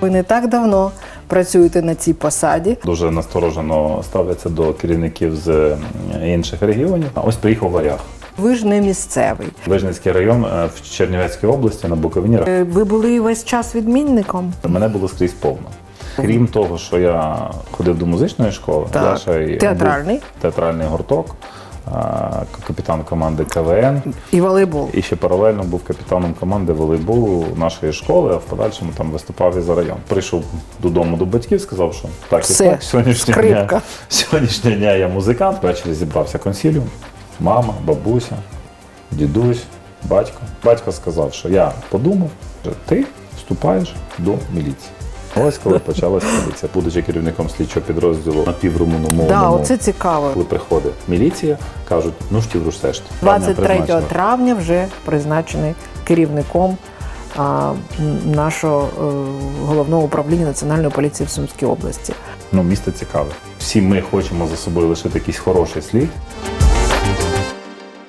Ви не так давно працюєте на цій посаді. Дуже насторожено ставляться до керівників з інших регіонів. А Ось приїхав варяг. Ви ж не місцевий. Вижницький район е, в Чернівецькій області на Буковині. Е, Ви були весь час відмінником. Мене було скрізь повно. Крім того, що я ходив до музичної школи, Так. я ще й Театральний? театральний гурток, капітан команди КВН. І волейбол. І ще паралельно був капітаном команди волейболу нашої школи, а в подальшому там виступав і за район. Прийшов додому до батьків, сказав, що так і так, сьогоднішнього дня, сьогоднішнього дня я музикант. Ввечері зібрався консіліум, мама, бабуся, дідусь, батько. Батько сказав, що я подумав, що ти вступаєш до міліції. Ось коли почалася міліція, будучи керівником слідчого підрозділу на. Да, оце цікаво. Коли приходить міліція, кажуть, ну ж ті врушеш. 23 травня вже призначений керівником а, нашого е, головного управління Національної поліції в Сумській області. Ну, місто цікаве. Всі ми хочемо за собою лишити якийсь хороший слід.